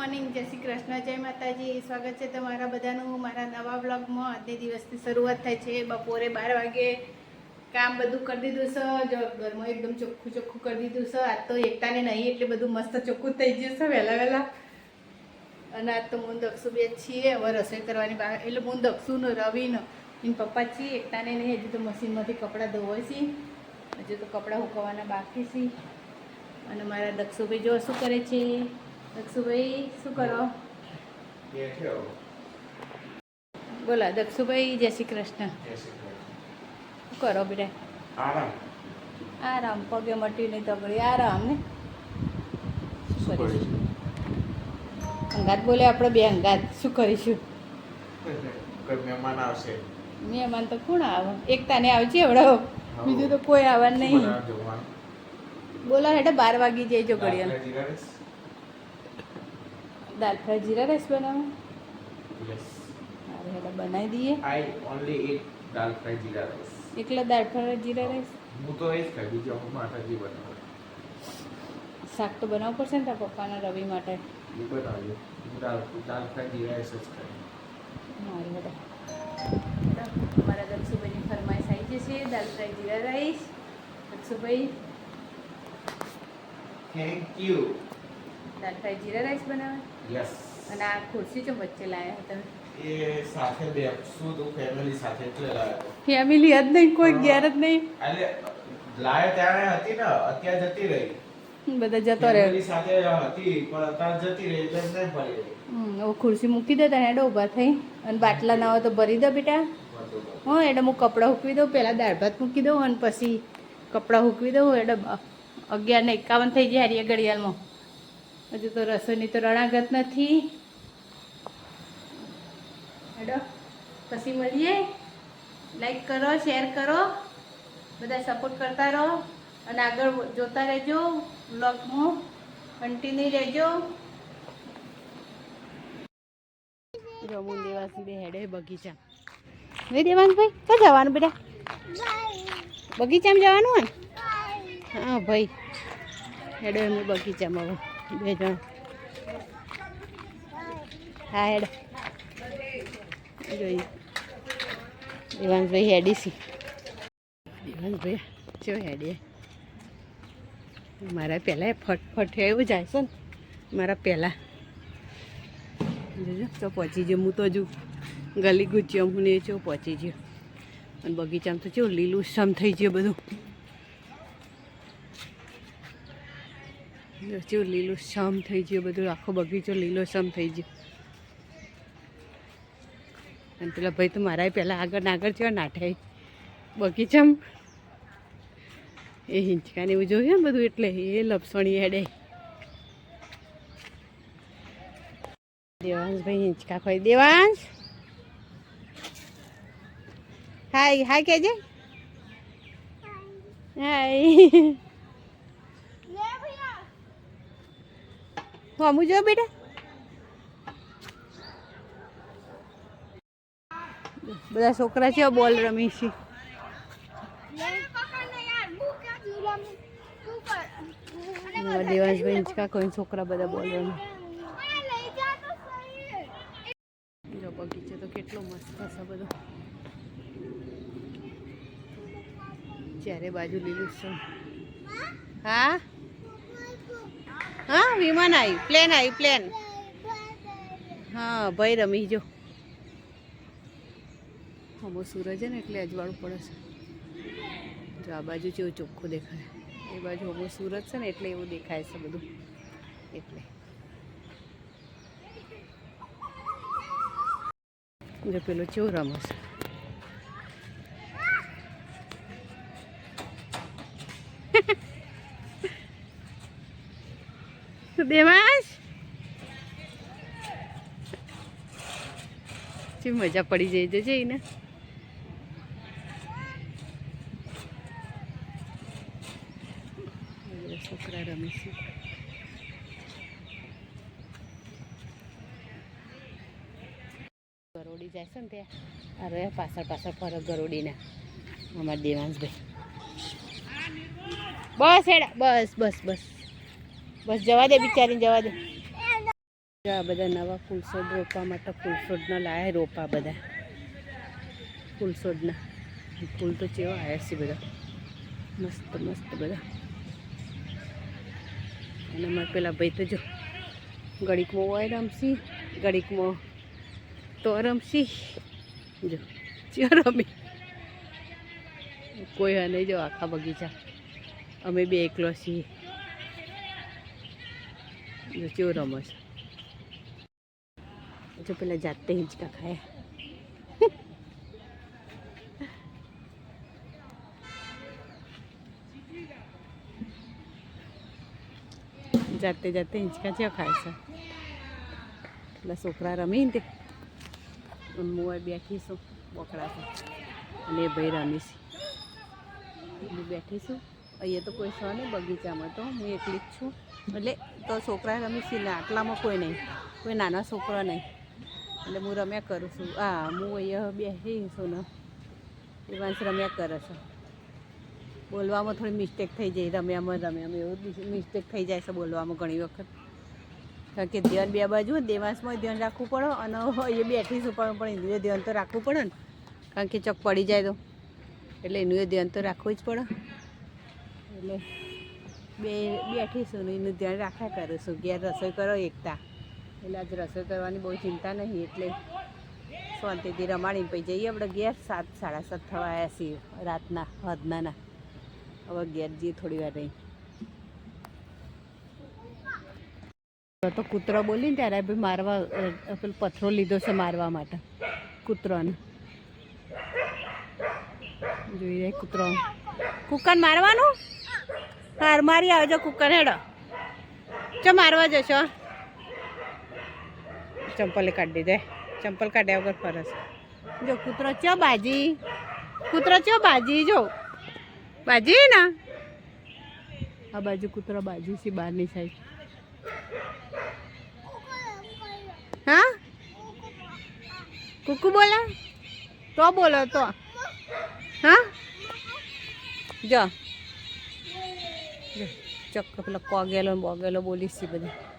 Morning, જય શ્રી કૃષ્ણ, જય માતાજી. સ્વાગત છે તમારા બધાનું મારા નવા બ્લોગમાં આજની દિવસની શરૂઆત થાય છે. બપોરે બાર વાગે કામ બધું કરી દીધું છે. જો ઘરમાં એકદમ ચોખ્ખું ચોખ્ખું કરી દીધું છે. આજ તો એકતાને નહીં, એટલે બધું મસ્ત ચોખ્ખું થઈ ગયું છે વહેલા વહેલા. અને આજ તો હું દક્ષુ બે છીએ. હવે રસોઈ કરવાની બહાર એટલે હું દક્ષુ ને રવિ ને પપ્પા છીએ. એકતાને નહીં, હજુ તો મશીનમાંથી કપડાં ધોવાય છે. હજુ તો કપડાં હુકવવાના બાકી છે. અને મારા દક્ષુભાઈ જો શું કરે છે? દક્ષુભાઈ શું કરો બોલા દક્ષુભાઈ જય શ્રી કૃષ્ણ. શું કરો બેટા આરામ આરામ પગે મટી નહીં તગડી આરામ ને શું કરીશું અંગાત બોલે આપણે બે અંગાત શું કરીશું મહેમાન આવશે મહેમાન તો કોણ આવે એકતાને આવજે હવડો બીજું તો કોઈ આવવાનું નહીં. બોલો હેઠે બાર વાગી જઈજો ઘડિયાળ દાળ ફ્રાય જીરા રાઈસ બનાવો. યસ અરે હેઠે બનાવી દઈએ. I only eat dal fry jeera rice. એકલા દાળ ફ્રાય જીરા રાઈસ? હું તો એ જ ખાઈ બીજો હું માતાજી બનાવું. શાક તો બનાવવું પડશે ને તારા પપ્પાના રવિ માટે? એ બનાવ્યું હું દાળ દાળ ફ્રાય જીરા રાઈસ જ ખાઈ. મારી બધા મારા દક્ષુભાઈની ફરમાઈશ આવી જશે દાળ fry jeera rice Dakshubhai thank you દાળ ફ્રાય જીરા રાઈસ બનાવે? યસ. અને આ ખુરશી ચો વચ્ચે લાયા હતા એ સાથે બેસું તો ફેમિલી સાથે એટલે લાવ્યો ફેમિલી જ નહીં કોઈ હા. જ નહીં? એટલે લાવ્યો ત્યારે હતી ને અત્યારે જતી રહી. બધા જતો રહે. ફેમિલી સાથે હતી પણ અત્યારે જતી રહી એટલે નહીં ફરી રહી હવે ખુરશી મૂકી દે તને હેડો ઊભા થઈ. અને બાટલા ના હોય તો ભરી દો બેટા. હો એટલે હું કપડાં હૂકવી દઉં પહેલાં દાળ ભાત મૂકી દઉં અને પછી કપડાં હૂકવી દઉં એટલે અગિયાર ને એકાવન થઈ જાય હારી ઘડિયાળમાં. હજુ તો રસોઈની તો રણાગત નથી. હેડો. પછી મળીએ. લાઈક કરો શેર કરો. બધા સપોર્ટ કરતા રહો. અને આગળ જોતા રહેજો. બ્લોગમાં કન્ટિન્યુ રહેજો. રમુન દેવાસ બે હેડે બગીચા. નહીં દેવાંશભાઈ ક્યાં જવાનું બેટા. બગીચામાં જવાનું હોય? હા ભાઈ. હેડો એમને બગીચામાં હવે બે જણ. હા, હેડ. જોઈએ. દેવાંશભાઈ હેડી સી દેવાંશભાઈ ચો હેડીએ મારા પહેલાં ફટફટ એવું જાય છે ને. મારા પહેલાં જોજો, તો પહોંચી ગયો. હું તો હજુ ગલી ગુચ્યો હું ને ચો પહોંચી ગયો. અને બગીચામાં તો કેવું લીલું સમ થઈ ગયું બધું. જો લીલો શામ થઈ ગયો, બધું આખો બગીચો લીલો સમ થઈ ગયો. અને પેલા ભાઈ તો મારા પહેલાં આગળ આગળ થયો નાઠે બગીચામ. એ હિંચકાને એવું જોયું ને બધું એટલે એ લપસણી હેડે. દેવાંશભાઈ હિંચકા ખોઈ, દેવાંશ. હાય હાય કેજે. હાય. હમું જો બેટા બધા છોકરા છે બોલ રમી છે દેવાંશભાઈ હિંચકા કોઈ છોકરા બધા બોલ રમે બગીચો તો કેટલો મસ્ત છે બધો ચારે બાજુ લીલું છે હા હા, વિમાન આવ્યું પ્લેન આવ્યું પ્લેન. હા, ભાઈ રમી જો. અમો સૂરજ ને એટલે અજવાળું પડે છે. જો આ બાજુ જેવું ચોખ્ખું દેખાય. એ બાજુ અમો સૂરજ છે ને એટલે એવું દેખાય છે બધું. એટલે. જો પેલો ચેવું રમે છે દેવાંશ. શું મજા પડી જાય જજે એને છોકરા રમીશું. ગરોડી જાય છે ને ત્યાં. અરે, પાછળ પાછળ ફરક ગરોડીના. અમારા દેવાંશભાઈ. બસ હેડા, બસ બસ બસ. બસ જવા દે બિચારીને જવા દે. બધા નવા ફૂલછોડ રોપવા માટે ફૂલછોડના લાયા રોપા બધા. ફૂલછોડના ફૂલ તો ચેવા આવ્યા છે બધા. મસ્ત મસ્ત બધા. અને અમારે પેલા ભાઈ તો જો ઘડીકમાં હોય રમશી ઘડીકમાં તો રમશી. જો ચિયો રમી. કોઈ નહીં જો આખા બગીચા. અમે બે એકલો છીએ. જો ચેવો રમે છે જો પેલા જાતે હિંચકા ખાયા જાતે જાતે હિંચકા છે ખાય છે પેલા છોકરા રમીને તે અને બેઠીશું બોકડા અને ભાઈ રમીશ બેઠીશું અહીંયા તો કોઈ છે નહીં બગીચામાં તો, હું એકલી જ છું. એટલે તો છોકરા રમીશ ને આટલામાં કોઈ નહીં, કોઈ નાના છોકરા નહીં. એટલે હું રમ્યા કરું છું. હા, હું અહીંયા બેસી છું ને, એ માણસ રમ્યા કરે છે. બોલવામાં થોડી મિસ્ટેક થઈ જાય, રમ્યામાં રમ્યામાં એવું મિસ્ટેક થઈ જાય છે બોલવામાં ઘણી વખત. કારણ કે ધ્યાન બે બાજુ દેવાંશમાં ધ્યાન રાખવું પડે અને એ બેઠીશું પણ પણ એનું ધ્યાન તો રાખવું પડે ને. કારણ કે ચક પડી જાય તો. એટલે એનું ધ્યાન તો રાખવું જ પડે. એટલે બે બેઠીશું ને એનું ધ્યાન રાખ્યા કરીશું ઘેર રસોઈ કરો એકતા. એટલે આજે રસોઈ કરવાની બહુ ચિંતા નહીં, એટલે શાંતિથી રમાડીને પછી જઈએ આપણે ઘેર સાત, સાડા સાત થવા આવ્યા છીએ, રાતના, હદનાના. હવે ઘેર જઈએ થોડી વાર રહી તો કૂતરો બોલીને ત્યારે ભાઈ મારવા પેલો પથરો લીધો છે મારવા માટે, કૂતરોને. જોઈ રહે કૂતરો. કુકન મારવાનું? હાર મારી આવજો કુકર હેડો. ચો મારવા જશો? ચંપલે કાઢી દે ચંપલ કાઢ્યા વગર ફરસ. જો, કૂતરો ચો બાજી? કૂતરો ચો બાજી? જો. બાજી ના? આ બાજુ કૂતરો બાજી છે, બહારની સાઈડ હા? કુકુ બોલે? તો બોલો તો. હા? જો. જો પેલા કોગેલો બોગેલો બોલીશ બધા.